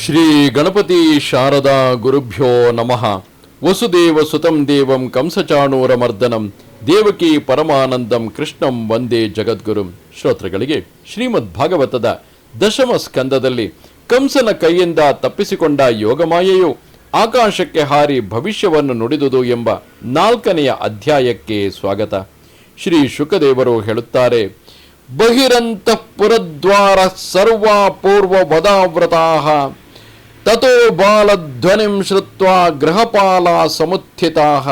ಶ್ರೀ ಗಣಪತಿ ಶಾರದಾ ಗುರುಭ್ಯೋ ನಮಃ. ವಸುದೇವ ಸುತಂ ದೇವಂ ಕಂಸಚಾಣೂರ ಮರ್ದನಂ ದೇವಕಿ ಪರಮಾನಂದಂ ಕೃಷ್ಣಂ ವಂದೇ ಜಗದ್ಗುರುಂ. ಶ್ರೋತೃಗಳಿಗೆ ಶ್ರೀಮದ್ ಭಾಗವತದ ದಶಮ ಸ್ಕಂದದಲ್ಲಿ ಕಂಸನ ಕೈಯಿಂದ ತಪ್ಪಿಸಿಕೊಂಡ ಯೋಗಮಾಯೆಯು ಆಕಾಶಕ್ಕೆ ಹಾರಿ ಭವಿಷ್ಯವನ್ನು ನುಡಿದುದು ಎಂಬ ನಾಲ್ಕನೆಯ ಅಧ್ಯಾಯಕ್ಕೆ ಸ್ವಾಗತ. ಶ್ರೀ ಶುಕದೇವರು ಹೇಳುತ್ತಾರೆ ಬಹಿರಂತಃಪುರದ್ವಾರ ಸರ್ವಾಪೂರ್ವ ವದಾವ್ರತಾಃ ತಥೋ ಬಾಲಧ್ವನಿಂ ಶ್ರುತ್ವಾ ಗೃಹಪಾಲ ಸಮುತ್ಥಿತಾಃ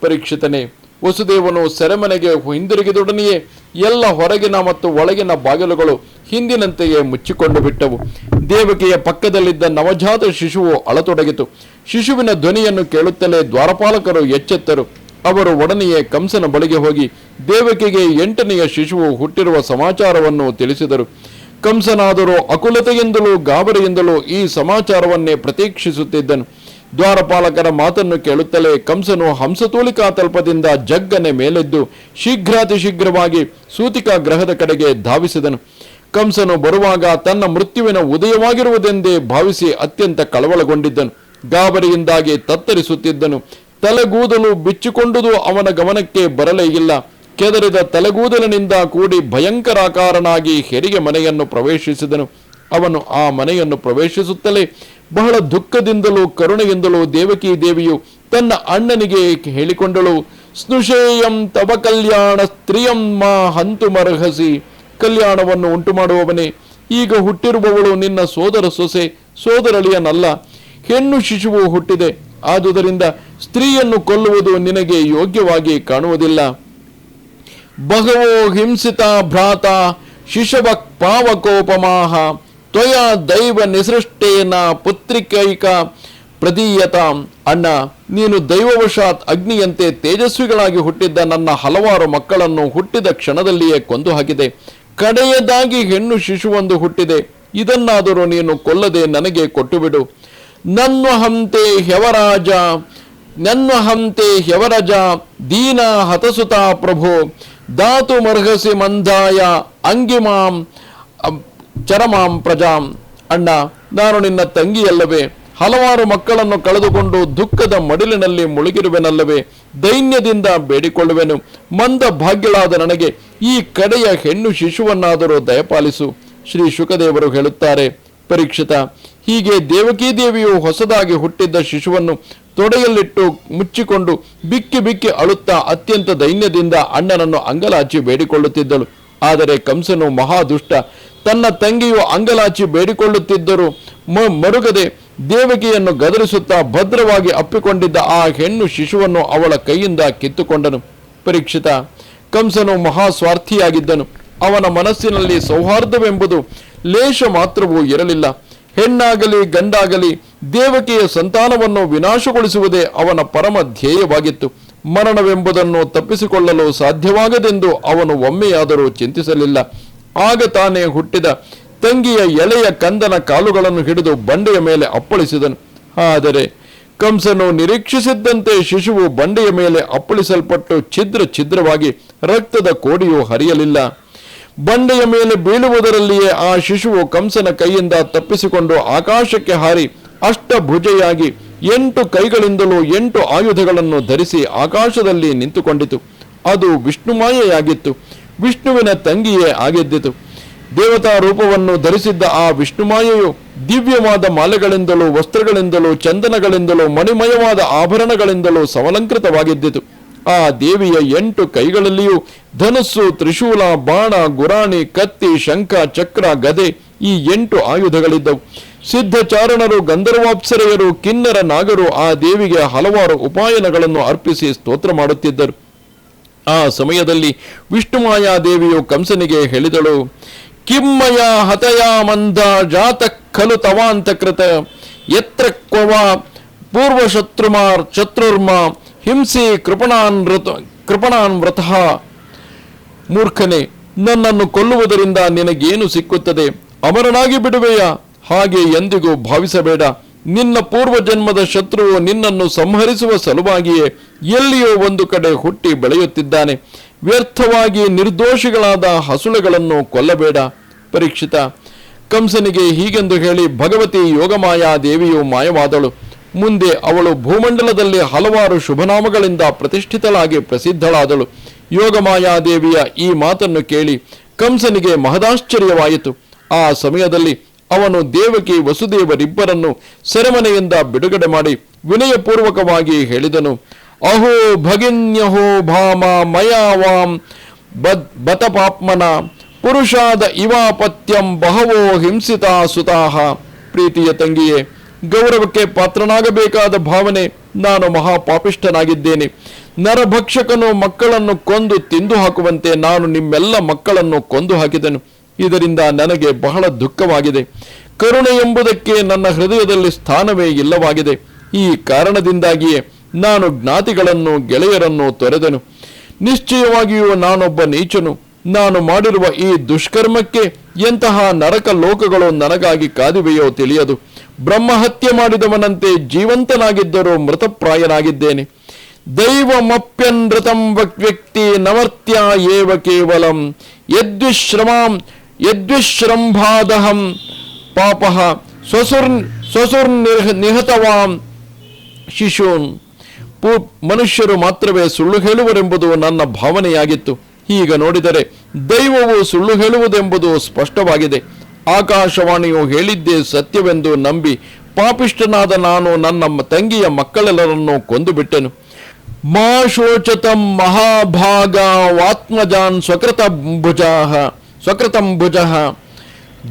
ಪರೀಕ್ಷಿತನೇ ವಸುದೇವನು ಸೆರೆಮನೆಗೆ ಹಿಂದಿರುಗಿದೊಡನೆಯೇ ಎಲ್ಲ ಹೊರಗಿನ ಮತ್ತು ಒಳಗಿನ ಬಾಗಿಲುಗಳು ಹಿಂದಿನಂತೆಯೇ ಮುಚ್ಚಿಕೊಂಡು ಬಿಟ್ಟವು. ದೇವಕಿಯ ಪಕ್ಕದಲ್ಲಿದ್ದ ನವಜಾತ ಶಿಶುವು ಅಳತೊಡಗಿತು. ಶಿಶುವಿನ ಧ್ವನಿಯನ್ನು ಕೇಳುತ್ತಲೇ ದ್ವಾರಪಾಲಕರು ಎಚ್ಚೆತ್ತರು. ಅವರು ಒಡನೆಯೇ ಕಂಸನ ಬಳಿಗೆ ಹೋಗಿ ದೇವಕಿಗೆ ಎಂಟನೆಯ ಶಿಶುವು ಹುಟ್ಟಿರುವ ಸಮಾಚಾರವನ್ನು ತಿಳಿಸಿದರು. ಕಂಸನಾದರೂ ಅಕುಲತೆಯಿಂದಲೂ ಗಾಬರಿಯಿಂದಲೂ ಈ ಸಮಾಚಾರವನ್ನೇ ಪ್ರತೀಕ್ಷಿಸುತ್ತಿದ್ದನು ದ್ವಾರಪಾಲಕರ ಮಾತನ್ನು ಕೇಳುತ್ತಲೇ ಕಂಸನು ಹಂಸತೂಲಿಕಾ ತಲ್ಪದಿಂದ ಜಗ್ಗನೆ ಮೇಲೆದ್ದು ಶೀಘ್ರಾತಿಶೀಘ್ರವಾಗಿ ಸೂತಿಕಾ ಗ್ರಹದ ಕಡೆಗೆ ಧಾವಿಸಿದನು. ಕಂಸನು ಬರುವಾಗ ತನ್ನ ಮೃತ್ಯುವಿನ ಉದಯವಾಗಿರುವುದೆಂದೇ ಭಾವಿಸಿ ಅತ್ಯಂತ ಕಳವಳಗೊಂಡಿದ್ದನು. ಗಾಬರಿಯಿಂದಾಗಿ ತತ್ತರಿಸುತ್ತಿದ್ದನು. ತಲೆಗೂದಲು ಬಿಚ್ಚಿಕೊಂಡುದು ಅವನ ಗಮನಕ್ಕೆ ಬರಲೇ ಇಲ್ಲ. ಕೆದರಿದ ತಲೆಗೂದಲಿನಿಂದ ಕೂಡಿ ಭಯಂಕರಾಕಾರನಾಗಿ ಹೆರಿಗೆ ಮನೆಯನ್ನು ಪ್ರವೇಶಿಸಿದನು. ಅವನು ಆ ಮನೆಯನ್ನು ಪ್ರವೇಶಿಸುತ್ತಲೇ ಬಹಳ ದುಃಖದಿಂದಲೂ ಕರುಣೆಯಿಂದಲೂ ದೇವಕಿ ದೇವಿಯು ತನ್ನ ಅಣ್ಣನಿಗೆ ಹೇಳಿಕೊಂಡಳು, ಸ್ನುಷೇಯಂ ತವ ಕಲ್ಯಾಣ ಸ್ತ್ರೀಯಂ ಮಾ ಹಂತು ಮರಹಸಿ ಕಲ್ಯಾಣವನ್ನು ಉಂಟು ಮಾಡುವವನೇ ಈಗ ಹುಟ್ಟಿರುವವಳು ನಿನ್ನ ಸೋದರ ಸೊಸೆ, ಸೋದರಳಿಯನಲ್ಲ. ಹೆಣ್ಣು ಶಿಶುವು ಹುಟ್ಟಿದೆ, ಆದುದರಿಂದ ಸ್ತ್ರೀಯನ್ನು ಕೊಲ್ಲುವುದು ನಿನಗೆ ಯೋಗ್ಯವಾಗಿ ಕಾಣುವುದಿಲ್ಲ. ಬಹವೋ ಹಿಂಸಿತ ಭ್ರಾತ ಶಿಶವ ಪಾವಕೋಪಮಾಹ, ತ್ವಯ ದೈವ ನಿಸೃಷ್ಟೇನ ಪುತ್ರಿಕೈಕ ಪ್ರದೀಯತ. ಅಣ್ಣ, ನೀನು ದೈವವಶಾತ್ ಅಗ್ನಿಯಂತೆ ತೇಜಸ್ವಿಗಳಾಗಿ ಹುಟ್ಟಿದ್ದ ನನ್ನ ಹಲವಾರು ಮಕ್ಕಳನ್ನು ಹುಟ್ಟಿದ ಕ್ಷಣದಲ್ಲಿಯೇ ಕೊಂದು ಹಾಕಿದೆ. ಕಡೆಯದಾಗಿ ಹೆಣ್ಣು ಶಿಶುವೊಂದು ಹುಟ್ಟಿದೆ. ಇದನ್ನಾದರೂ ನೀನು ಕೊಲ್ಲದೆ ನನಗೆ ಕೊಟ್ಟುಬಿಡು. ಹೆವರಾಜ ನನ್ನ ಹಂತೆ ಹೆವರಜ, ದೀನ ಹತಸುತ ಪ್ರಭು. ಧಾತು ಮರ್ಹಸಿ ಮಂದಾಯ ಅಂಗಿಮಾಂ ಚರಮಾಂ ಪ್ರಜಾಂ. ಅಣ್ಣ, ನಾನು ನಿನ್ನ ತಂಗಿಯಲ್ಲವೇ. ಹಲವಾರು ಮಕ್ಕಳನ್ನು ಕಳೆದುಕೊಂಡು ದುಃಖದ ಮಡಿಲಿನಲ್ಲಿ ಮುಳುಗಿರುವೆನಲ್ಲವೇ. ದೈನ್ಯದಿಂದ ಬೇಡಿಕೊಳ್ಳುವೆನು. ಮಂದ ಭಾಗ್ಯಳಾದ ನನಗೆ ಈ ಕಡೆಯ ಹೆಣ್ಣು ಶಿಶುವನ್ನಾದರೂ ದಯಪಾಲಿಸು. ಶ್ರೀ ಶುಕದೇವರು ಹೇಳುತ್ತಾರೆ, ಪರೀಕ್ಷಿತ ಹೀಗೆ ದೇವಕೀ ದೇವಿಯು ಹೊಸದಾಗಿ ಹುಟ್ಟಿದ್ದ ಶಿಶುವನ್ನು ತೊಡೆಯಲ್ಲಿಟ್ಟು ಮುಚ್ಚಿಕೊಂಡು ಬಿಕ್ಕಿ ಬಿಕ್ಕಿ ಅಳುತ್ತಾ ಅತ್ಯಂತ ದೈನ್ಯದಿಂದ ಅಣ್ಣನನ್ನು ಅಂಗಲಾಚಿ ಬೇಡಿಕೊಳ್ಳುತ್ತಿದ್ದಳು. ಆದರೆ ಕಂಸನು ಮಹಾದುಷ್ಟ ತನ್ನ ತಂಗಿಯು ಅಂಗಲಾಚಿ ಬೇಡಿಕೊಳ್ಳುತ್ತಿದ್ದರು ಮರುಗದೆ ದೇವಕಿಯನ್ನು ಗದರಿಸುತ್ತಾ ಭದ್ರವಾಗಿ ಅಪ್ಪಿಕೊಂಡಿದ್ದ ಆ ಹೆಣ್ಣು ಶಿಶುವನ್ನು ಅವಳ ಕೈಯಿಂದ ಕಿತ್ತುಕೊಂಡನು. ಪರೀಕ್ಷಿತ, ಕಂಸನು ಮಹಾ ಸ್ವಾರ್ಥಿಯಾಗಿದ್ದನು ಅವನ ಮನಸ್ಸಿನಲ್ಲಿ ಸೌಹಾರ್ದವೆಂಬುದು ಲೇಷ ಮಾತ್ರವೂ ಇರಲಿಲ್ಲ. ಹೆಣ್ಣಾಗಲಿ, ಗಂಡಾಗಲಿ ದೇವಕಿಯ ಸಂತಾನವನ್ನು ವಿನಾಶಗೊಳಿಸುವುದೇ ಅವನ ಪರಮ ಧ್ಯೇಯವಾಗಿತ್ತು. ಮರಣವೆಂಬುದನ್ನು ತಪ್ಪಿಸಿಕೊಳ್ಳಲು ಸಾಧ್ಯವಾಗದೆಂದು ಅವನು ಒಮ್ಮೆಯಾದರೂ ಚಿಂತಿಸಲಿಲ್ಲ. ಆಗ ತಾನೇ ಹುಟ್ಟಿದ ತಂಗಿಯ ಎಳೆಯ ಕಂದನ ಕಾಲುಗಳನ್ನು ಹಿಡಿದು ಬಂಡೆಯ ಮೇಲೆ ಅಪ್ಪಳಿಸಿದನು. ಆದರೆ ಕಂಸನು ನಿರೀಕ್ಷಿಸಿದ್ದಂತೆ ಶಿಶುವು ಬಂಡೆಯ ಮೇಲೆ ಅಪ್ಪಳಿಸಲ್ಪಟ್ಟು ಛಿದ್ರ ಛಿದ್ರವಾಗಿ ರಕ್ತದ ಕೋಡಿಯು ಹರಿಯಲಿಲ್ಲ. ಬಂಡೆಯ ಮೇಲೆ ಬೀಳುವುದರಲ್ಲಿಯೇ ಆ ಶಿಶುವು ಕಂಸನ ಕೈಯಿಂದ ತಪ್ಪಿಸಿಕೊಂಡು ಆಕಾಶಕ್ಕೆ ಹಾರಿ ಅಷ್ಟಭುಜೆಯಾಗಿ ಎಂಟು ಕೈಗಳಿಂದಲೂ ಎಂಟು ಆಯುಧಗಳನ್ನು ಧರಿಸಿ ಆಕಾಶದಲ್ಲಿ ನಿಂತುಕೊಂಡಿತು. ಅದು ವಿಷ್ಣುಮಾಯೆಯಾಗಿತ್ತು. ವಿಷ್ಣುವಿನ ತಂಗಿಯೇ ಆಗಿದ್ದಿತು. ದೇವತಾ ರೂಪವನ್ನು ಧರಿಸಿದ್ದ ಆ ವಿಷ್ಣುಮಾಯೆಯು ದಿವ್ಯವಾದ ಮಾಲೆಗಳಿಂದಲೂ ವಸ್ತ್ರಗಳಿಂದಲೂ ಚಂದನಗಳಿಂದಲೂ ಮಣಿಮಯವಾದ ಆಭರಣಗಳಿಂದಲೂ ಸಮಲಂಕೃತವಾಗಿದ್ದಿತು ಆ ದೇವಿಯ ಎಂಟು ಕೈಗಳಲ್ಲಿಯೂ ಧನಸ್ಸು, ತ್ರಿಶೂಲ, ಬಾಣ, ಗುರಾಣಿ, ಕತ್ತಿ, ಶಂಖ, ಚಕ್ರ, ಗದೆ ಈ ಎಂಟು ಆಯುಧಗಳಿದ್ದವು. ಸಿದ್ಧಚಾರಣರು, ಗಂಧರ್ವಾಪ್ಸರೆಯರು, ಕಿನ್ನರ ನಾಗರು ಆ ದೇವಿಗೆ ಹಲವಾರು ಉಪಾಯನಗಳನ್ನು ಅರ್ಪಿಸಿ ಸ್ತೋತ್ರ ಮಾಡುತ್ತಿದ್ದರು. ಆ ಸಮಯದಲ್ಲಿ ವಿಷ್ಣುಮಾಯಾ ದೇವಿಯು ಕಂಸನಿಗೆ ಹೇಳಿದಳು, ಕಿಮ್ಮಯ ಹತಯ ಮಂದ ಜಾತ ಖಲು ತವಾಂತಕೃತ, ಯತ್ರ ಪೂರ್ವ ಶತ್ರುಮಾರ್ ಶತ್ರುರ್ಮ ಹಿಂಸಿ ಕೃಪಣಾನ್ ವೃತ ಕೃಪಣಾನ್ ಮೂರ್ಖನೇ, ನನ್ನನ್ನು ಕೊಲ್ಲುವುದರಿಂದ ನಿನಗೇನು ಸಿಕ್ಕುತ್ತದೆ? ಅಮರನಾಗಿ ಬಿಡುವೆಯಾ? ಹಾಗೆ ಎಂದಿಗೂ ಭಾವಿಸಬೇಡ. ನಿನ್ನ ಪೂರ್ವ ಜನ್ಮದ ಶತ್ರುವು ನಿನ್ನನ್ನು ಸಂಹರಿಸುವ ಸಲುವಾಗಿಯೇ ಎಲ್ಲಿಯೋ ಒಂದು ಕಡೆ ಹುಟ್ಟಿ ಬೆಳೆಯುತ್ತಿದ್ದಾನೆ. ವ್ಯರ್ಥವಾಗಿ ನಿರ್ದೋಷಿಗಳಾದ ಹಸುಳೆಗಳನ್ನು ಕೊಲ್ಲಬೇಡ. ಪರೀಕ್ಷಿತ, ಕಂಸನಿಗೆ ಹೀಗೆಂದು ಹೇಳಿ ಭಗವತಿ ಯೋಗಮಾಯಾ ದೇವಿಯು ಮಾಯವಾದಳು. ಮುಂದೆ ಅವಳು ಭೂಮಂಡಲದಲ್ಲಿ ಹಲವಾರು ಶುಭನಾಮಗಳಿಂದ ಪ್ರತಿಷ್ಠಿತಳಾಗಿ ಪ್ರಸಿದ್ಧಳಾದಳು. ಯೋಗಮಾಯಾದೇವಿಯ ಈ ಮಾತನ್ನು ಕೇಳಿ ಕಂಸನಿಗೆ ಮಹದಾಶ್ಚರ್ಯವಾಯಿತು. ಆ ಸಮಯದಲ್ಲಿ ಅವನು ದೇವಕಿ ವಸುದೇವರಿಬ್ಬರನ್ನು ಸೆರೆಮನೆಯಿಂದ ಬಿಡುಗಡೆ ಮಾಡಿ ವಿನಯಪೂರ್ವಕವಾಗಿ ಹೇಳಿದನು. ಅಹೋ ಭಗಿನ್ಯಹೋ ಭಾಮ ಮಯಾವಾಂ ಬದ್ ಬತಪಾಪ್ಮನ ಪುರುಷಾದ ಇವಾಪತ್ಯಂ ಬಹವೋ ಹಿಂಸಿತಾ ಸುತಾಹ ಪ್ರೀತಿಯ ತಂಗಿಯೇ ಗೌರವಕ್ಕೆ ಪಾತ್ರನಾಗಬೇಕಾದ ಭಾವನೆ ನಾನು ಮಹಾಪಾಪಿಷ್ಠನಾಗಿದ್ದೇನೆ. ನರಭಕ್ಷಕನು ಮಕ್ಕಳನ್ನು ಕೊಂದು ತಿಂದು ಹಾಕುವಂತೆ ನಾನು ನಿಮ್ಮೆಲ್ಲ ಮಕ್ಕಳನ್ನು ಕೊಂದು ಹಾಕಿದನು. ಇದರಿಂದ ನನಗೆ ಬಹಳ ದುಃಖವಾಗಿದೆ. ಕರುಣೆ ಎಂಬುದಕ್ಕೆ ನನ್ನ ಹೃದಯದಲ್ಲಿ ಸ್ಥಾನವೇ ಇಲ್ಲವಾಗಿದೆ. ಈ ಕಾರಣದಿಂದಾಗಿಯೇ ನಾನು ಜ್ಞಾತಿಗಳನ್ನು, ಗೆಳೆಯರನ್ನು ತೊರೆದನು. ನಿಶ್ಚಯವಾಗಿಯೂ ನಾನೊಬ್ಬ ನೀಚನು. ನಾನು ಮಾಡಿರುವ ಈ ದುಷ್ಕರ್ಮಕ್ಕೆ ಎಂತಹ ನರಕ ಲೋಕಗಳು ನನಗಾಗಿ ಕಾದಿವೆಯೋ ತಿಳಿಯದು. ಬ್ರಹ್ಮಹತ್ಯೆ ಮಾಡಿದವನಂತೆ ಜೀವಂತನಾಗಿದ್ದರೂ ಮೃತಪ್ರಾಯನಾಗಿದ್ದೇನೆ. ದೈವಮಪ್ಯನೃತಂ ವ್ಯಕ್ತಿ ನಮರ್ತ್ಯ ಏವ ಕೇವಲಂ. ಯದ್ವಿಶ್ರಮಾಂ, ಯದ್ವಿಶ್ರಂಭಾದಹಂ. ಪಾಪಃ ಸ್ವಸುರ್ ಸ್ವಸುರ್ ನಿಹತವಾಂ ಶಿಶೂನ್. ಪೂ ಮನುಷ್ಯರು ಮಾತ್ರವೇ ಸುಳ್ಳು ಹೇಳುವರೆಂಬುದು ನನ್ನ ಭಾವನೆಯಾಗಿತ್ತು. ಈಗ ನೋಡಿದರೆ ದೈವವು ಸುಳ್ಳು ಹೇಳುವುದೆಂಬುದು ಸ್ಪಷ್ಟವಾಗಿದೆ. ಆಕಾಶವಾಣಿಯು ಹೇಳಿದ್ದೇ ಸತ್ಯವೆಂದು ನಂಬಿ ಪಾಪಿಷ್ಠನಾದ ನಾನು ನನ್ನ ತಂಗಿಯ ಮಕ್ಕಳೆಲ್ಲರನ್ನು ಕೊಂದು ಬಿಟ್ಟೆನು ಮಾ ಶೋಚತಂ ಮಹಾಭಾಗ ವಾತ್ಮಜಾನ್ ಸ್ವಕೃತಂ ಭುಜ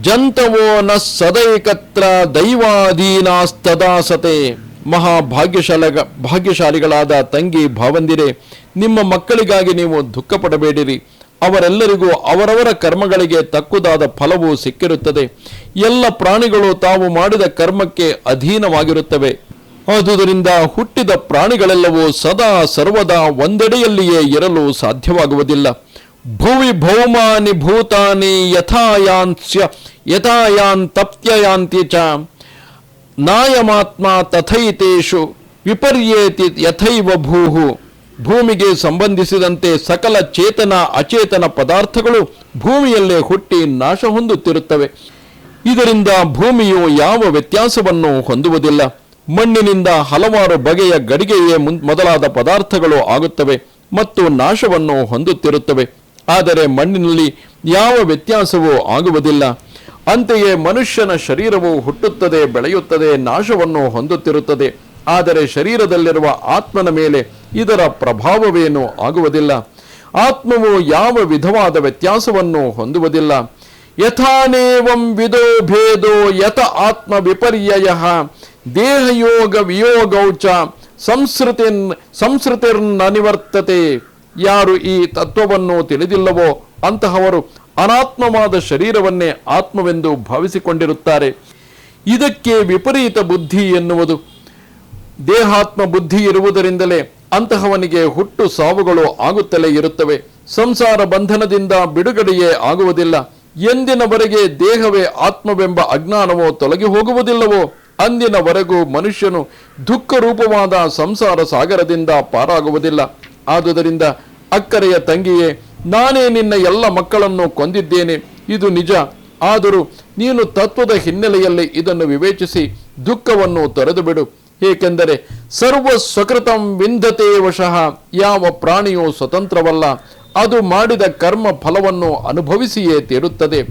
ಜಂತವೋ ನ ಸದೈಕತ್ರ ದೈವಾಧೀನಾಸ್ತದಾ ಸತೆ. ಮಹಾಭಾಗ್ಯಶಾಲ ಭಾಗ್ಯಶಾಲಿಗಳಾದ ತಂಗಿ ಭಾವಂದಿರೆ, ನಿಮ್ಮ ಮಕ್ಕಳಿಗಾಗಿ ನೀವು ದುಃಖ ಪಡಬೇಡಿರಿ ಅವರೆಲ್ಲರಿಗೂ ಅವರವರ ಕರ್ಮಗಳಿಗೆ ತಕ್ಕುದಾದ ಫಲವು ಸಿಕ್ಕಿರುತ್ತದೆ. ಎಲ್ಲ ಪ್ರಾಣಿಗಳು ತಾವು ಮಾಡಿದ ಕರ್ಮಕ್ಕೆ ಅಧೀನವಾಗಿರುತ್ತವೆ. ಆದುದರಿಂದ ಹುಟ್ಟಿದ ಪ್ರಾಣಿಗಳೆಲ್ಲವೂ ಸದಾ ಸರ್ವದಾ ಒಂದೆಡೆಯಲ್ಲಿಯೇ ಇರಲು ಸಾಧ್ಯವಾಗುವುದಿಲ್ಲ. ಭುವಿ ಭೌಮಾನಿ ಭೂತಾನಿ ಯಥಾಯಾಂತ್ಯ ಯಥಾಯಾನ್ ತಪ್ತ್ಯಯಾಂತಿ ಚ. ನಾಯಮಾತ್ಮ ತಥೈತೇಷು ವಿಪರ್ಯೇತಿ ಯಥೈವ ಭೂಹು. ಭೂಮಿಗೆ ಸಂಬಂಧಿಸಿದಂತೆ ಸಕಲ ಚೇತನ, ಅಚೇತನ ಪದಾರ್ಥಗಳು ಭೂಮಿಯಲ್ಲೇ ಹುಟ್ಟಿ ನಾಶ ಹೊಂದುತ್ತಿರುತ್ತವೆ. ಇದರಿಂದ ಭೂಮಿಯು ಯಾವ ವ್ಯತ್ಯಾಸವನ್ನು ಹೊಂದುವುದಿಲ್ಲ. ಮಣ್ಣಿನಿಂದ ಹಲವಾರು ಬಗೆಯ ಗಡಿಗೆಯೇ ಮೊದಲಾದ ಪದಾರ್ಥಗಳು ಆಗುತ್ತವೆ ಮತ್ತು ನಾಶವನ್ನು ಹೊಂದುತ್ತಿರುತ್ತವೆ. ಆದರೆ ಮಣ್ಣಿನಲ್ಲಿ ಯಾವ ವ್ಯತ್ಯಾಸವೂ ಆಗುವುದಿಲ್ಲ. ಅಂತೆಯೇ ಮನುಷ್ಯನ ಶರೀರವು ಹುಟ್ಟುತ್ತದೆ, ಬೆಳೆಯುತ್ತದೆ, ನಾಶವನ್ನು ಹೊಂದುತ್ತಿರುತ್ತದೆ. ಆದರೆ ಶರೀರದಲ್ಲಿರುವ ಆತ್ಮನ ಮೇಲೆ ಇದರ ಪ್ರಭಾವವೇನೂ ಆಗುವುದಿಲ್ಲ. ಆತ್ಮವು ಯಾವ ವಿಧವಾದ ವ್ಯತ್ಯಾಸವನ್ನು ಹೊಂದುವುದಿಲ್ಲ. ಯಥಾನೇವಂ ವಿದೋ ಭೇದೋ ಯಥ ಆತ್ಮ ವಿಪರ್ಯಯ ದೇಹಯೋಗ ವಿಯೋಗೌಚ ಸಂಸ್ಕೃತಿನ್ ಸಂಸ್ಕೃತಿರ್ನನಿವರ್ತತೆ ಯಾರು ಈ ತತ್ವವನ್ನು ತಿಳಿದಿಲ್ಲವೋ ಅಂತಹವರು ಅನಾತ್ಮವಾದ ಶರೀರವನ್ನೇ ಆತ್ಮವೆಂದು ಭಾವಿಸಿಕೊಂಡಿರುತ್ತಾರೆ. ಇದಕ್ಕೆ ವಿಪರೀತ ಬುದ್ಧಿ ಎನ್ನುವುದು ದೇಹಾತ್ಮ ಬುದ್ಧಿ ಇರುವುದರಿಂದಲೇ ಅಂತಹವನಿಗೆ ಹುಟ್ಟು ಸಾವುಗಳು ಆಗುತ್ತಲೇ ಇರುತ್ತವೆ. ಸಂಸಾರ ಬಂಧನದಿಂದ ಬಿಡುಗಡೆಯೇ ಆಗುವುದಿಲ್ಲ. ಎಂದಿನವರೆಗೆ ದೇಹವೇ ಆತ್ಮವೆಂಬ ಅಜ್ಞಾನವೋ ತೊಲಗಿ ಹೋಗುವುದಿಲ್ಲವೋ? ಅಂದಿನವರೆಗೂ ಮನುಷ್ಯನು ದುಃಖ ರೂಪವಾದ ಸಂಸಾರ ಸಾಗರದಿಂದ ಪಾರಾಗುವುದಿಲ್ಲ. ಆದುದರಿಂದ ಅಕ್ಕರೆಯ ತಂಗಿಯೇ, ನಾನೇ ನಿನ್ನ ಎಲ್ಲ ಮಕ್ಕಳನ್ನು ಕೊಂದಿದ್ದೇನೆ. ಇದು ನಿಜ. ಆದರೂ ನೀನು ತತ್ವದ ಹಿನ್ನೆಲೆಯಲ್ಲಿ ಇದನ್ನು ವಿವೇಚಿಸಿ ದುಃಖವನ್ನು ತೊರೆದು ಬಿಡು ಏಕೆಂದರೆ ಸರ್ವ ಸ್ವಕೃತಂ ವಿಂಧತೆ ವಶಃ, ಯಾವ ಪ್ರಾಣಿಯು ಸ್ವತಂತ್ರವಲ್ಲ. ಅದು ಮಾಡಿದ ಕರ್ಮ ಫಲವನ್ನು ಅನುಭವಿಸಿಯೇ ತೀರುತ್ತದೆ.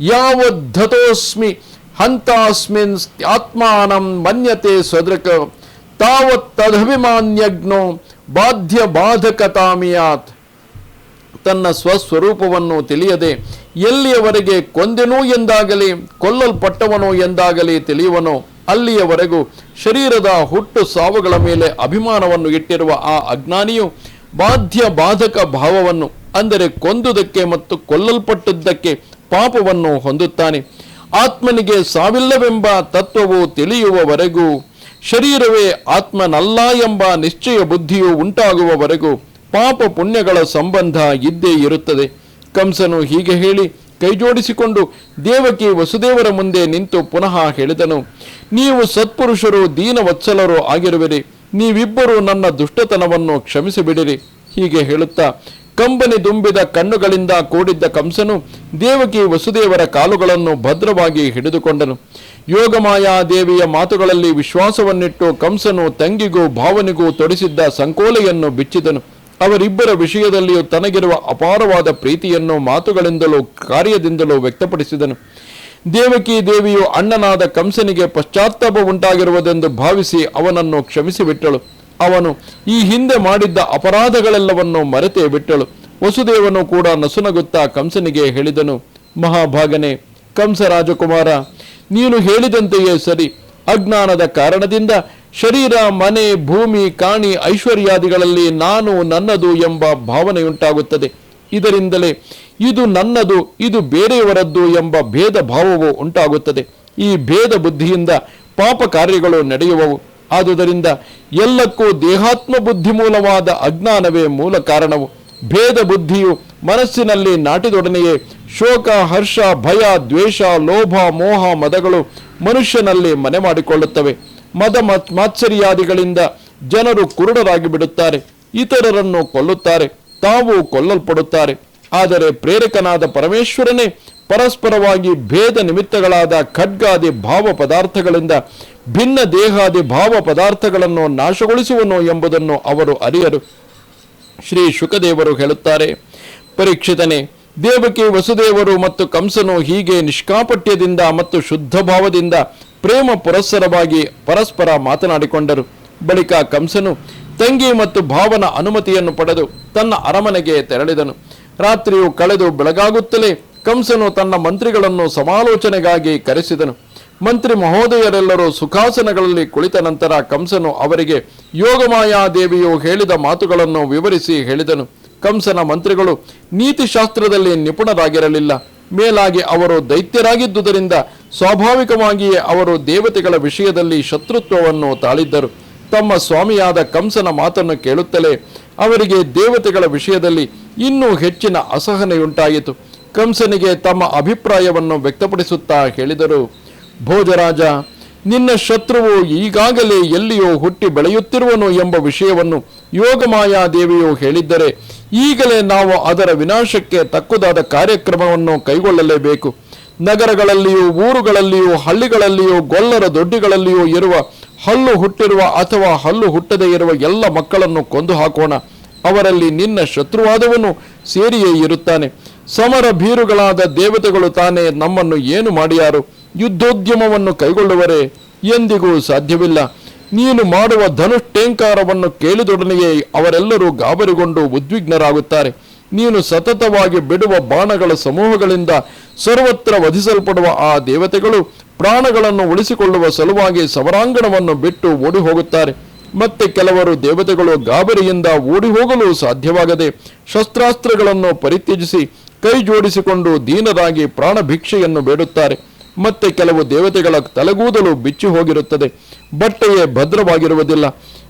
ಯಾವದ್ಧತೋಸ್ಮಿ ಹಂತಾಸ್ಮಿನ್ ಆತ್ಮಾನಂ ಮನ್ಯತೆ ಸದೃಕ ತಾವತ್ತದಭಿಮಾನ್ಯಜ್ಞೋ ಬಾಧ್ಯ ಬಾಧಕತಾಮಿಯಾತ್ ತನ್ನ ಸ್ವಸ್ವರೂಪವನ್ನು ತಿಳಿಯದೆ ಎಲ್ಲಿಯವರೆಗೆ ಕೊಂದೆನೋ ಎಂದಾಗಲಿ, ಕೊಲ್ಲಲ್ಪಟ್ಟವನೋ ಎಂದಾಗಲಿ ತಿಳಿಯುವನೋ. ಅಲ್ಲಿಯವರೆಗೂ ಶರೀರದ ಹುಟ್ಟು ಸಾವುಗಳ ಮೇಲೆ ಅಭಿಮಾನವನ್ನು ಇಟ್ಟಿರುವ ಆ ಅಜ್ಞಾನಿಯು ಬಾಧ್ಯ ಬಾಧಕ ಭಾವವನ್ನು, ಅಂದರೆ ಕೊಂದುದಕ್ಕೆ ಮತ್ತು ಕೊಲ್ಲಲ್ಪಟ್ಟದ್ದಕ್ಕೆ ಪಾಪವನ್ನು ಹೊಂದುತ್ತಾನೆ. ಆತ್ಮನಿಗೆ ಸಾವಿಲ್ಲವೆಂಬ ತತ್ವವು ತಿಳಿಯುವವರೆಗೂ, ಶರೀರವೇ ಆತ್ಮನಲ್ಲ ಎಂಬ ನಿಶ್ಚಯ ಬುದ್ಧಿಯು ಉಂಟಾಗುವವರೆಗೂ ಪಾಪ ಪುಣ್ಯಗಳ ಸಂಬಂಧ ಇದ್ದೇ ಇರುತ್ತದೆ. ಕಂಸನು ಹೀಗೆ ಹೇಳಿ ಕೈಜೋಡಿಸಿಕೊಂಡು ದೇವಕಿ ವಸುದೇವರ ಮುಂದೆ ನಿಂತು ಪುನಃ ಹೇಳಿದನು, ನೀವು ಸತ್ಪುರುಷರು, ದೀನವತ್ಸಲರು ಆಗಿರುವಿರಿ. ನೀವಿಬ್ಬರು ನನ್ನ ದುಷ್ಟತನವನ್ನು ಕ್ಷಮಿಸಿಬಿಡಿರಿ. ಹೀಗೆ ಹೇಳುತ್ತಾ ಕಂಬನಿ ದುಂಬಿದ ಕಣ್ಣುಗಳಿಂದ ಕೂಡಿದ್ದ ಕಂಸನು ದೇವಕಿ ವಸುದೇವರ ಕಾಲುಗಳನ್ನು ಭದ್ರವಾಗಿ ಹಿಡಿದುಕೊಂಡನು. ಯೋಗಮಾಯಾ ದೇವಿಯ ಮಾತುಗಳಲ್ಲಿ ವಿಶ್ವಾಸವನ್ನಿಟ್ಟು ಕಂಸನು ತಂಗಿಗೂ ಭಾವನೆಗೂ ತೊಡಿಸಿದ್ದ ಸಂಕೋಲೆಯನ್ನು ಬಿಚ್ಚಿದನು. ಅವರಿಬ್ಬರ ವಿಷಯದಲ್ಲಿಯೂ ತನಗಿರುವ ಅಪಾರವಾದ ಪ್ರೀತಿಯನ್ನು ಮಾತುಗಳಿಂದಲೂ ಕಾರ್ಯದಿಂದಲೂ ವ್ಯಕ್ತಪಡಿಸಿದನು. ದೇವಕಿ ದೇವಿಯು ಅಣ್ಣನಾದ ಕಂಸನಿಗೆ ಪಶ್ಚಾತ್ತಾಪ ಉಂಟಾಗಿರುವುದೆಂದು ಭಾವಿಸಿ ಅವನನ್ನು ಕ್ಷಮಿಸಿಬಿಟ್ಟಳು ಅವನು ಈ ಹಿಂದೆ ಮಾಡಿದ್ದ ಅಪರಾಧಗಳೆಲ್ಲವನ್ನು ಮರೆತೇ ಬಿಟ್ಟಳು. ವಸುದೇವನು ಕೂಡ ನಸುನಗುತ್ತಾ ಕಂಸನಿಗೆ ಹೇಳಿದನು, ಮಹಾಭಾಗನೆ, ಕಂಸ ರಾಜಕುಮಾರ, ನೀನು ಹೇಳಿದಂತೆಯೇ ಸರಿ. ಅಜ್ಞಾನದ ಕಾರಣದಿಂದ ಶರೀರ, ಮನೆ, ಭೂಮಿ, ಕಾಣಿ ಐಶ್ವರ್ಯಾದಿಗಳಲ್ಲಿ ನಾನು ನನ್ನದು ಎಂಬ ಭಾವನೆಯುಂಟಾಗುತ್ತದೆ. ಇದರಿಂದಲೇ ಇದು ನನ್ನದು, ಇದು ಬೇರೆಯವರದ್ದು ಎಂಬ ಭೇದ ಭಾವವು ಉಂಟಾಗುತ್ತದೆ. ಈ ಭೇದ ಬುದ್ಧಿಯಿಂದ ಪಾಪ ಕಾರ್ಯಗಳು ನಡೆಯುವವು. ಆದುದರಿಂದ ಎಲ್ಲಕ್ಕೂ ದೇಹಾತ್ಮ ಬುದ್ಧಿ ಮೂಲವಾದ ಅಜ್ಞಾನವೇ ಮೂಲ ಕಾರಣವು. ಭೇದ ಬುದ್ಧಿಯು ಮನಸ್ಸಿನಲ್ಲಿ ನಾಟಿದೊಡನೆಯೇ ಶೋಕ, ಹರ್ಷ, ಭಯ, ದ್ವೇಷ, ಲೋಭ, ಮೋಹ, ಮದಗಳು ಮನುಷ್ಯನಲ್ಲಿ ಮನೆ ಮಾಡಿಕೊಳ್ಳುತ್ತವೆ. ಮದ ಮತ್- ಮಾತ್ಸರ್ಯಾದಿಗಳಿಂದ ಜನರು ಕುರುಡರಾಗಿ ಬಿಡುತ್ತಾರೆ ಇತರರನ್ನು ಕೊಲ್ಲುತ್ತಾರೆ. ತಾವು ಕೊಲ್ಲಲ್ಪಡುತ್ತಾರೆ. ಆದರೆ ಪ್ರೇರಕನಾದ ಪರಮೇಶ್ವರನೇ ಪರಸ್ಪರವಾಗಿ ಭೇದ ನಿಮಿತ್ತಗಳಾದ ಖಡ್ಗಾದಿ ಭಾವ ಪದಾರ್ಥಗಳಿಂದ ಭಿನ್ನ ದೇಹಾದಿ ಭಾವ ಪದಾರ್ಥಗಳನ್ನು ನಾಶಗೊಳಿಸುವನು ಎಂಬುದನ್ನು ಅವರು ಅರಿಯರು. ಶ್ರೀ ಶುಕದೇವರು ಹೇಳುತ್ತಾರೆ, ಪರೀಕ್ಷಿತನೇ, ದೇವಕಿ ವಸುದೇವರು ಮತ್ತು ಕಂಸನು ಹೀಗೆ ನಿಷ್ಕಾಪಟ್ಯದಿಂದ ಮತ್ತು ಶುದ್ಧ ಭಾವದಿಂದ ಪ್ರೇಮ ಪುರಸ್ಸರವಾಗಿ ಪರಸ್ಪರ ಮಾತನಾಡಿಕೊಂಡರು. ಬಳಿಕ ಕಂಸನು ತಂಗಿ ಮತ್ತು ಭಾವನ ಅನುಮತಿಯನ್ನು ಪಡೆದು ತನ್ನ ಅರಮನೆಗೆ ತೆರಳಿದನು. ರಾತ್ರಿಯು ಕಳೆದು ಬೆಳಗಾಗುತ್ತಲೇ ಕಂಸನು ತನ್ನ ಮಂತ್ರಿಗಳನ್ನು ಸಮಾಲೋಚನೆಗಾಗಿ ಕರೆಸಿದನು. ಮಂತ್ರಿ ಮಹೋದಯರೆಲ್ಲರೂ ಸುಖಾಸನಗಳಲ್ಲಿ ಕುಳಿತ ನಂತರ ಕಂಸನು ಅವರಿಗೆ ಯೋಗಮಾಯಾದೇವಿಯು ಹೇಳಿದ ಮಾತುಗಳನ್ನು ವಿವರಿಸಿ ಹೇಳಿದನು. ಕಂಸನ ಮಂತ್ರಿಗಳು, ನೀತಿಶಾಸ್ತ್ರದಲ್ಲಿ ನಿಪುಣರಾಗಿರಲಿಲ್ಲ. ಮೇಲಾಗಿ ಅವರು ದೈತ್ಯರಾಗಿದ್ದುದರಿಂದ ಸ್ವಾಭಾವಿಕವಾಗಿಯೇ ಅವರು ದೇವತೆಗಳ ವಿಷಯದಲ್ಲಿ ಶತ್ರುತ್ವವನ್ನು ತಾಳಿದ್ದರು. ತಮ್ಮ ಸ್ವಾಮಿಯಾದ ಕಂಸನ ಮಾತನ್ನು ಕೇಳುತ್ತಲೇ ಅವರಿಗೆ ದೇವತೆಗಳ ವಿಷಯದಲ್ಲಿ ಇನ್ನೂ ಹೆಚ್ಚಿನ ಅಸಹನೆಯುಂಟಾಯಿತು. ಕಂಸನಿಗೆ ತಮ್ಮ ಅಭಿಪ್ರಾಯವನ್ನು ವ್ಯಕ್ತಪಡಿಸುತ್ತಾ ಹೇಳಿದರು. ಭೋಜರಾಜ, ನಿನ್ನ ಶತ್ರುವು ಈಗಾಗಲೇ ಎಲ್ಲಿಯೋ ಹುಟ್ಟಿ ಬೆಳೆಯುತ್ತಿರುವನು ಎಂಬ ವಿಷಯವನ್ನು ಯೋಗಮಾಯಾ ದೇವಿಯು ಹೇಳಿದ್ದರೆ ಈಗಲೇ ನಾವು ಅದರ ವಿನಾಶಕ್ಕೆ ತಕ್ಕುದಾದ ಕಾರ್ಯಕ್ರಮವನ್ನು ಕೈಗೊಳ್ಳಲೇಬೇಕು. ನಗರಗಳಲ್ಲಿಯೂ, ಊರುಗಳಲ್ಲಿಯೂ, ಹಳ್ಳಿಗಳಲ್ಲಿಯೂ, ಗೊಲ್ಲರ ದೊಡ್ಡಿಗಳಲ್ಲಿಯೂ ಇರುವ ಹಲ್ಲು ಹುಟ್ಟಿರುವ ಅಥವಾ ಹಲ್ಲು ಹುಟ್ಟದೇ ಇರುವ ಎಲ್ಲ ಮಕ್ಕಳನ್ನು ಕೊಂದು ಹಾಕೋಣ. ಅವರಲ್ಲಿ ನಿನ್ನ ಶತ್ರುವಾದವನು ಸೇರಿಯೇ ಇರುತ್ತಾನೆ. ಸಮರ ಭೀರುಗಳಾದ ದೇವತೆಗಳು ತಾನೇ ನಮ್ಮನ್ನು ಏನು ಮಾಡಿಯಾರು? ಯುದ್ಧೋದ್ಯಮವನ್ನು ಕೈಗೊಳ್ಳುವರೆ? ಎಂದಿಗೂ ಸಾಧ್ಯವಿಲ್ಲ. ನೀನು ಮಾಡುವ ಧನುಷ್ಠೇಂಕಾರವನ್ನು ಕೇಳಿದೊಡನೆಯೇ ಅವರೆಲ್ಲರೂ ಗಾಬರಿಗೊಂಡು ಉದ್ವಿಗ್ನರಾಗುತ್ತಾರೆ. ನೀನು ಸತತವಾಗಿ ಬಿಡುವ ಬಾಣಗಳ ಸಮೂಹಗಳಿಂದ ಸರ್ವತ್ರ ವಧಿಸಲ್ಪಡುವ ಆ ದೇವತೆಗಳು ಪ್ರಾಣಗಳನ್ನು ಉಳಿಸಿಕೊಳ್ಳುವ ಸಲುವಾಗಿ ಸವರಾಂಗಣವನ್ನು ಬಿಟ್ಟು ಓಡಿ ಹೋಗುತ್ತಾರೆ ಮತ್ತೆ ಕೆಲವರು ದೇವತೆಗಳು ಗಾಬರಿಯಿಂದ ಓಡಿ ಹೋಗಲು ಸಾಧ್ಯವಾಗದೆ ಶಸ್ತ್ರಾಸ್ತ್ರಗಳನ್ನು ಪರಿತ್ಯಜಿಸಿ ಕೈ ಜೋಡಿಸಿಕೊಂಡು ದೀನರಾಗಿ ಪ್ರಾಣ ಭಿಕ್ಷೆಯನ್ನು ಬೇಡುತ್ತಾರೆ. ಮತ್ತೆ ಕೆಲವು ದೇವತೆಗಳ ತಲೆಗೂದಲು ಬಿಚ್ಚಿ ಹೋಗಿರುತ್ತದೆ. ಬಟ್ಟೆಯೇ ಭದ್ರವಾಗಿರುವುದಿಲ್ಲ.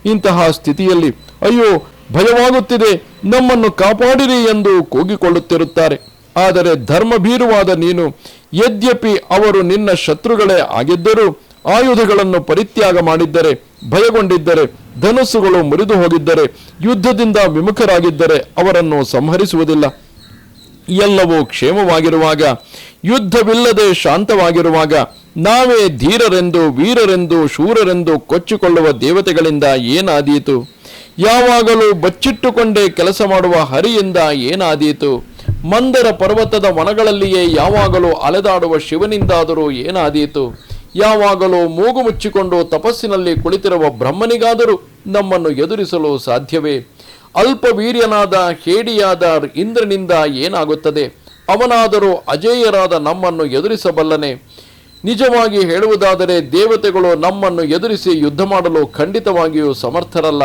ಇಂತಹ ಸ್ಥಿತಿಯಲ್ಲಿ ಅಯ್ಯೋ ಭಯವಾಗುತ್ತಿದೆ, ನಮ್ಮನ್ನು ಕಾಪಾಡಿರಿ ಎಂದು ಕೂಗಿಕೊಳ್ಳುತ್ತಿರುತ್ತಾರೆ. ಆದರೆ ಧರ್ಮಭೀರುವಾದ ನೀನು, ಯದ್ಯಪಿ ಅವರು ನಿನ್ನ ಶತ್ರುಗಳೇ ಆಗಿದ್ದರೂ, ಆಯುಧಗಳನ್ನು ಪರಿತ್ಯಾಗ ಮಾಡಿದ್ದರೆ, ಭಯಗೊಂಡಿದ್ದರೆ, ಧನಸ್ಸುಗಳು ಮುರಿದು ಹೋಗಿದ್ದರೆ, ಯುದ್ಧದಿಂದ ವಿಮುಖರಾಗಿದ್ದರೆ ಅವರನ್ನು ಸಂಹರಿಸುವುದಿಲ್ಲ. ಎಲ್ಲವೂ ಕ್ಷೇಮವಾಗಿರುವಾಗ, ಯುದ್ಧವಿಲ್ಲದೆ ಶಾಂತವಾಗಿರುವಾಗ, ನಾವೇ ಧೀರರೆಂದು, ವೀರರೆಂದು, ಶೂರರೆಂದು ಕೊಚ್ಚಿಕೊಳ್ಳುವ ದೇವತೆಗಳಿಂದ ಏನಾದೀತು? ಯಾವಾಗಲೂ ಬಚ್ಚಿಟ್ಟುಕೊಂಡೇ ಕೆಲಸ ಮಾಡುವ ಹರಿಯಿಂದ ಏನಾದೀತು? ಮಂದರ ಪರ್ವತದ ವನಗಳಲ್ಲಿಯೇ ಯಾವಾಗಲೂ ಅಲೆದಾಡುವ ಶಿವನಿಂದಾದರೂ ಏನಾದೀತು? ಯಾವಾಗಲೂ ಮೂಗು ಮುಚ್ಚಿಕೊಂಡು ತಪಸ್ಸಿನಲ್ಲಿ ಕುಳಿತಿರುವ ಬ್ರಹ್ಮನಿಗಾದರೂ ನಮ್ಮನ್ನು ಎದುರಿಸಲು ಸಾಧ್ಯವೇ? ಅಲ್ಪ ವೀರ್ಯನಾದ ಹೇಡಿಯಾದ ಇಂದ್ರನಿಂದ ಏನಾಗುತ್ತದೆ? ಅವನಾದರೂ ಅಜೇಯರಾದ ನಮ್ಮನ್ನು ಎದುರಿಸಬಲ್ಲನೆ. ನಿಜವಾಗಿ ಹೇಳುವುದಾದರೆ ದೇವತೆಗಳು ನಮ್ಮನ್ನು ಎದುರಿಸಿ ಯುದ್ಧ ಮಾಡಲು ಖಂಡಿತವಾಗಿಯೂ ಸಮರ್ಥರಲ್ಲ.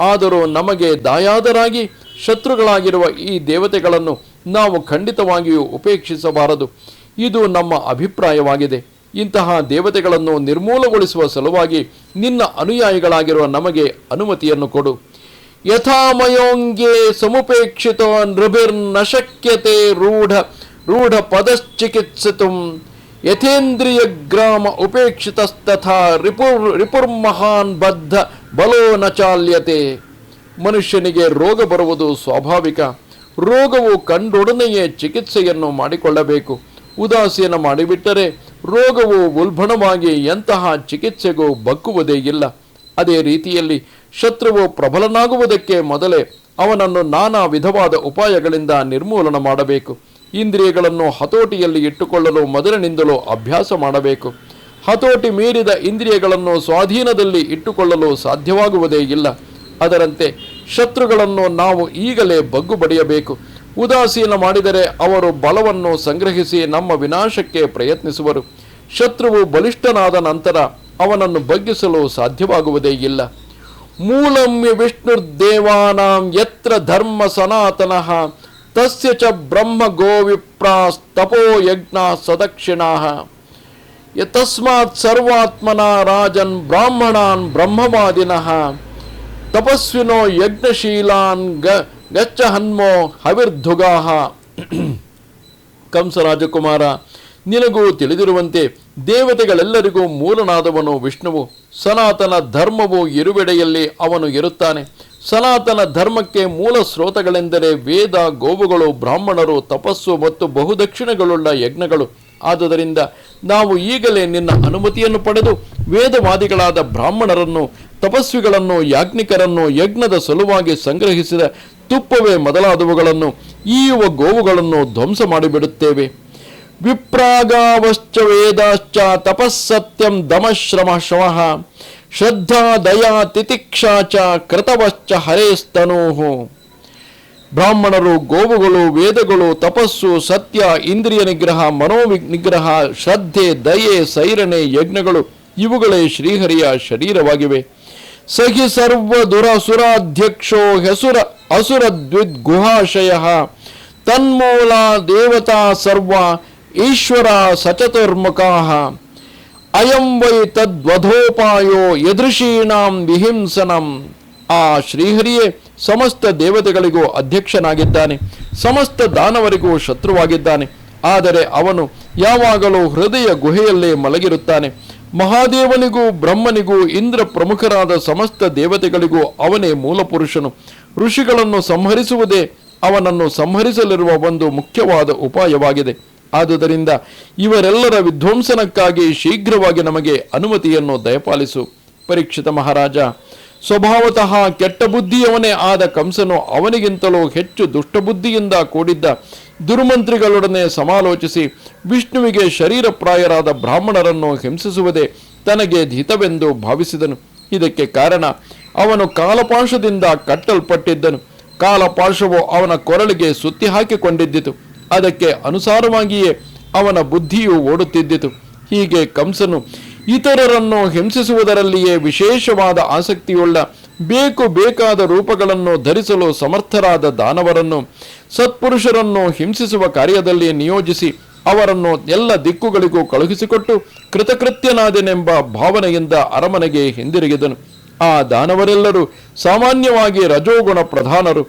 ಆದರೂ ನಮಗೆ ದಾಯಾದರಾಗಿ ಶತ್ರುಗಳಾಗಿರುವ ಈ ದೇವತೆಗಳನ್ನು ನಾವು ಖಂಡಿತವಾಗಿಯೂ ಉಪೇಕ್ಷಿಸಬಾರದು. ಇದು ನಮ್ಮ ಅಭಿಪ್ರಾಯವಾಗಿದೆ. ಇಂತಹ ದೇವತೆಗಳನ್ನು ನಿರ್ಮೂಲಗೊಳಿಸುವ ಸಲುವಾಗಿ ನಿನ್ನ ಅನುಯಾಯಿಗಳಾಗಿರುವ ನಮಗೆ ಅನುಮತಿಯನ್ನು ಕೊಡು. ಯಥಾಮಯೋಂಗೆ ಸಮುಪೇಕ್ಷಿತ ನೃಭಿರ್ನ ಶಕ್ಯತೆ ರೂಢ ರೂಢ ಪದಶ್ಚಿಕಿತ್ಸಿತು ಯಥೇಂದ್ರಿಯ ಗ್ರಾಮ ಉಪೇಕ್ಷಿತಸ್ತಥಾ ರಿಪುರ್, ರಿಪುರ್ಮಹಾನ್ ಬದ್ಧ ಬಲೋ ನಚಾಲ್ಯತೆ ಮನುಷ್ಯನಿಗೆ ರೋಗ ಬರುವುದು ಸ್ವಾಭಾವಿಕ. ರೋಗವು ಕಂಡೊಡನೆಯೇ ಚಿಕಿತ್ಸೆಯನ್ನು ಮಾಡಿಕೊಳ್ಳಬೇಕು. ಉದಾಸೀನ ಮಾಡಿಬಿಟ್ಟರೆ ರೋಗವು ಉಲ್ಬಣವಾಗಿ ಎಂತಹ ಚಿಕಿತ್ಸೆಗೂ ಬಗ್ಗುವುದೇ ಇಲ್ಲ. ಅದೇ ರೀತಿಯಲ್ಲಿ ಶತ್ರುವು ಪ್ರಬಲನಾಗುವುದಕ್ಕೆ ಮೊದಲೇ ಅವನನ್ನು ನಾನಾ ವಿಧವಾದ ಉಪಾಯಗಳಿಂದ ನಿರ್ಮೂಲನ ಮಾಡಬೇಕು. ಇಂದ್ರಿಯಗಳನ್ನು ಹತೋಟಿಯಲ್ಲಿ ಇಟ್ಟುಕೊಳ್ಳಲು ಮೊದಲಿನಿಂದಲೂ ಅಭ್ಯಾಸ ಮಾಡಬೇಕು. ಹತೋಟಿ ಮೀರಿದ ಇಂದ್ರಿಯಗಳನ್ನು ಸ್ವಾಧೀನದಲ್ಲಿ ಇಟ್ಟುಕೊಳ್ಳಲು ಸಾಧ್ಯವಾಗುವುದೇ ಇಲ್ಲ. ಅದರಂತೆ ಶತ್ರುಗಳನ್ನು ನಾವು ಈಗಲೇ ಬಗ್ಗು ಬಡಿಯಬೇಕು. ಉದಾಸೀನ ಮಾಡಿದರೆ ಅವರು ಬಲವನ್ನು ಸಂಗ್ರಹಿಸಿ ನಮ್ಮ ವಿನಾಶಕ್ಕೆ ಪ್ರಯತ್ನಿಸುವರು. ಶತ್ರುವು ಬಲಿಷ್ಠನಾದ ನಂತರ ಅವನನ್ನು ಬಗ್ಗಿಸಲು ಸಾಧ್ಯವಾಗುವುದೇ ಇಲ್ಲ. ಮೂಲಮ್ಯ ವಿಷ್ಣುರ್ದೇವಾನಾಂ ಯತ್ರ ಧರ್ಮ ಸನಾತನಃ ತಸ್ಯ ಚ ಬ್ರಹ್ಮ ಗೋವಿಪ್ರಾಸ್ತಪೋ ಯಜ್ಞ ಸದಕ್ಷಿಣಾಃ. ಯತಸ್ಮಾತ್ ಸರ್ವಾತ್ಮನ ರಾಜನ್ ಬ್ರಾಹ್ಮಣಾನ್ ಬ್ರಹ್ಮವಾದಿನಃ. ತಪಸ್ವಿನೋ ಯಜ್ಞಶೀಲಾನ್ ಗ ಗಚ್ಚ ಹನ್ಮೋ ಹವಿರ್ಧುಗಾಹ ಕಂಸ ರಾಜಕುಮಾರ, ನಿನಗೂ ತಿಳಿದಿರುವಂತೆ ದೇವತೆಗಳೆಲ್ಲರಿಗೂ ಮೂಲನಾದವನು ವಿಷ್ಣುವು. ಸನಾತನ ಧರ್ಮವು ಇರುವೆಡೆಯಲ್ಲಿ ಅವನು ಇರುತ್ತಾನೆ. ಸನಾತನ ಧರ್ಮಕ್ಕೆ ಮೂಲ ಸ್ರೋತಗಳೆಂದರೆ ವೇದ, ಗೋವುಗಳು, ಬ್ರಾಹ್ಮಣರು, ತಪಸ್ಸು ಮತ್ತು ಬಹುದಕ್ಷಿಣೆಗಳುಳ್ಳ ಯಜ್ಞಗಳು. ಆದುದರಿಂದ ನಾವು ಈಗಲೇ ನಿನ್ನ ಅನುಮತಿಯನ್ನು ಪಡೆದು ವೇದವಾದಿಗಳಾದ ಬ್ರಾಹ್ಮಣರನ್ನು, ತಪಸ್ವಿಗಳನ್ನು, ಯಾಜ್ಞಿಕರನ್ನು, ಯಜ್ಞದ ಸಲುವಾಗಿ ಸಂಗ್ರಹಿಸಿದ ತುಪ್ಪವೇ ಮೊದಲಾದವುಗಳನ್ನು, ಈಯುವ ಗೋವುಗಳನ್ನು ಧ್ವಂಸ ಮಾಡಿಬಿಡುತ್ತೇವೆ. ವಿಪ್ರಾಗಾವಶ್ಚ ವೇದಾಶ್ಚ ತಪಸ್ಸತ್ಯಂ ದಮಶ್ರಮ ಶಮಃ. ಶ್ರದ್ಧಾ ದಯಾ ತಿತಿಕ್ಷಾ ಕೃತವಶ್ಚ ಹರೇಸ್ತನೂಹು. ಬ್ರಾಹ್ಮಣರು ಗೋವುಗಳು, ವೇದಗಳು, ತಪಸ್ಸು, ಸತ್ಯ, ಇಂದ್ರಿಯ ನಿಗ್ರಹ ಮನೋವಿ ನಿಗ್ರಹ, ಶ್ರದ್ಧೆ, ದಯೆ, ಸೈರಣೆ, ಯಜ್ಞಗಳು ಇವುಗಳೇ ಶ್ರೀಹರಿಯ ಶರೀರವಾಗಿವೆ. ಸಹಿ ಸರ್ವ ದುರಸುರಾಧ್ಯಕ್ಷೋ ಹೆಸುರ ಅಸುರ ದ್ವಿದ್ಗುಹಾಶಯ ತನ್ಮೂಲ ದೇವತಾ ಸರ್ವ ಈಶ್ವರ ಸಚತುರ್ಮುಖಾ. ಅಯಂ ವೈ ತದ್ವಧೋಪಾಯೋ ಯದೃಶೀಣಾಂ ವಿಹಿಂಸನಂ. ಆ ಶ್ರೀಹರಿಯೇ ಸಮಸ್ತ ದೇವತೆಗಳಿಗೂ ಅಧ್ಯಕ್ಷನಾಗಿದ್ದಾನೆ. ಸಮಸ್ತ ದಾನವರಿಗೂ ಶತ್ರುವಾಗಿದ್ದಾನೆ. ಆದರೆ ಅವನು ಯಾವಾಗಲೂ ಹೃದಯ ಗುಹೆಯಲ್ಲೇ ಮಲಗಿರುತ್ತಾನೆ. ಮಹಾದೇವನಿಗೂ ಬ್ರಹ್ಮನಿಗೂ ಇಂದ್ರ ಪ್ರಮುಖರಾದ ಸಮಸ್ತ ದೇವತೆಗಳಿಗೂ ಅವನೇ ಮೂಲಪುರುಷನು. ಋಷಿಗಳನ್ನು ಸಂಹರಿಸುವುದೇ ಅವನನ್ನು ಸಂಹರಿಸಲಿರುವ ಒಂದು ಮುಖ್ಯವಾದ ಉಪಾಯವಾಗಿದೆ. ಆದುದರಿಂದ ಇವರೆಲ್ಲರ ವಿಧ್ವಂಸನಕ್ಕಾಗಿ ಶೀಘ್ರವಾಗಿ ನಮಗೆ ಅನುಮತಿಯನ್ನು ದಯಪಾಲಿಸು. ಪರೀಕ್ಷಿತ ಮಹಾರಾಜ ಸ್ವಭಾವತಃ ಕೆಟ್ಟ ಬುದ್ಧಿಯವನೇ ಆದ ಕಂಸನು ಅವನಿಗಿಂತಲೂ ಹೆಚ್ಚು ದುಷ್ಟಬುದ್ಧಿಯಿಂದ ಕೂಡಿದ್ದ ದುರ್ಮಂತ್ರಿಗಳೊಡನೆ ಸಮಾಲೋಚಿಸಿ ವಿಷ್ಣುವಿಗೆ ಶರೀರಪ್ರಾಯರಾದ ಬ್ರಾಹ್ಮಣರನ್ನು ಹಿಂಸಿಸುವುದೇ ತನಗೆ ಹಿತವೆಂದು ಭಾವಿಸಿದನು. ಇದಕ್ಕೆ ಕಾರಣ ಅವನು ಕಾಲಪಾಶದಿಂದ ಕಟ್ಟಲ್ಪಟ್ಟಿದ್ದನು. ಕಾಲಪಾಶವು ಅವನ ಕೊರಳಿಗೆ ಸುತ್ತಿ ಹಾಕಿಕೊಂಡಿದ್ದಿತು. ಅದಕ್ಕೆ ಅನುಸಾರವಾಗಿಯೇ ಅವನ ಬುದ್ಧಿಯು ಓಡುತ್ತಿದ್ದಿತು. ಹೀಗೆ ಕಂಸನು ಇತರರನ್ನು ಹಿಂಸಿಸುವುದರಲ್ಲಿಯೇ ವಿಶೇಷವಾದ ಆಸಕ್ತಿಯುಳ್ಳ, ಬೇಕು ಬೇಕಾದ ರೂಪಗಳನ್ನು ಧರಿಸಲು ಸಮರ್ಥರಾದ ದಾನವರನ್ನು, ಸತ್ಪುರುಷರನ್ನು ಹಿಂಸಿಸುವ ಕಾರ್ಯದಲ್ಲಿ ನಿಯೋಜಿಸಿ ಅವರನ್ನು ಎಲ್ಲ ದಿಕ್ಕುಗಳಿಗೂ ಕಳುಹಿಸಿಕೊಟ್ಟು ಕೃತಕೃತ್ಯನಾದೆನೆಂಬ ಭಾವನೆಯಿಂದ ಅರಮನೆಗೆ ಹಿಂದಿರುಗಿದನು. ಆ ದಾನವರೆಲ್ಲರೂ ಸಾಮಾನ್ಯವಾಗಿ ರಜೋಗುಣ ಪ್ರಧಾನರು.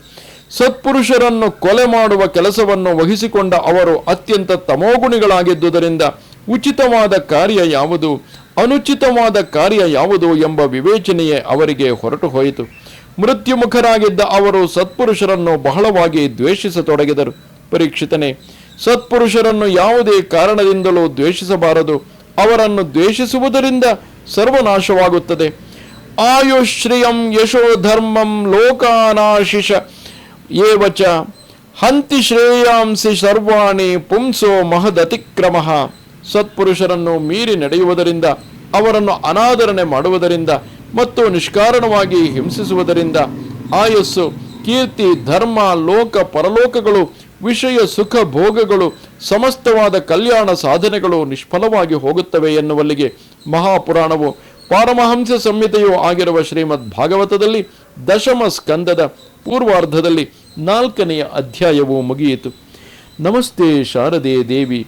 ಸತ್ಪುರುಷರನ್ನು ಕೊಲೆ ಮಾಡುವ ಕೆಲಸವನ್ನು ವಹಿಸಿಕೊಂಡ ಅವರು ಅತ್ಯಂತ ತಮೋಗುಣಿಗಳಾಗಿದ್ದುದರಿಂದ ಉಚಿತವಾದ ಕಾರ್ಯ ಯಾವುದು? ಅನುಚಿತವಾದ ಕಾರ್ಯ ಯಾವುದು ಎಂಬ ವಿವೇಚನೆಯೇ ಅವರಿಗೆ ಹೊರಟು ಹೋಯಿತು. ಮೃತ್ಯುಮುಖರಾಗಿದ್ದ ಅವರು ಸತ್ಪುರುಷರನ್ನು ಬಹಳವಾಗಿ ದ್ವೇಷಿಸತೊಡಗಿದರು. ಪರೀಕ್ಷಿತನೇ, ಸತ್ಪುರುಷರನ್ನು ಯಾವುದೇ ಕಾರಣದಿಂದಲೂ ದ್ವೇಷಿಸಬಾರದು. ಅವರನ್ನು ದ್ವೇಷಿಸುವುದರಿಂದ ಸರ್ವನಾಶವಾಗುತ್ತದೆ. ಆಯುಶ್ರಿಯಂ ಯಶೋ ಧರ್ಮಂ ಲೋಕಾನಾಶಿಷ ಏವಚ ಹಂತಿ ಶ್ರೇಯಾಂಸಿ ಸರ್ವಾಣಿ ಪುಂಸೋ ಮಹದತಿಕ್ರಮ. ಸತ್ಪುರುಷರನ್ನು ಮೀರಿ ನಡೆಯುವುದರಿಂದ, ಅವರನ್ನು ಅನಾದರಣೆ ಮಾಡುವುದರಿಂದ ಮತ್ತು ನಿಷ್ಕಾರಣವಾಗಿ ಹಿಂಸಿಸುವುದರಿಂದ ಆಯಸ್ಸು, ಕೀರ್ತಿ, ಧರ್ಮ, ಲೋಕ, ಪರಲೋಕಗಳು, ವಿಷಯ, ಸುಖ, ಭೋಗಗಳು, ಸಮಸ್ತವಾದ ಕಲ್ಯಾಣ ಸಾಧನೆಗಳು ನಿಷ್ಫಲವಾಗಿ ಹೋಗುತ್ತವೆ ಎನ್ನುವಲ್ಲಿಗೆ ಮಹಾಪುರಾಣವು ಪಾರಮಹಂಸ ಸಂಹಿತೆಯೂ ಆಗಿರುವ ಶ್ರೀಮದ್ ಭಾಗವತದಲ್ಲಿ ದಶಮ ಸ್ಕಂದದ ಪೂರ್ವಾರ್ಧದಲ್ಲಿ ನಾಲ್ಕನೆಯ ಅಧ್ಯಾಯವು ಮುಗಿಯಿತು. ನಮಸ್ತೆ ಶಾರದೆ ದೇವಿ.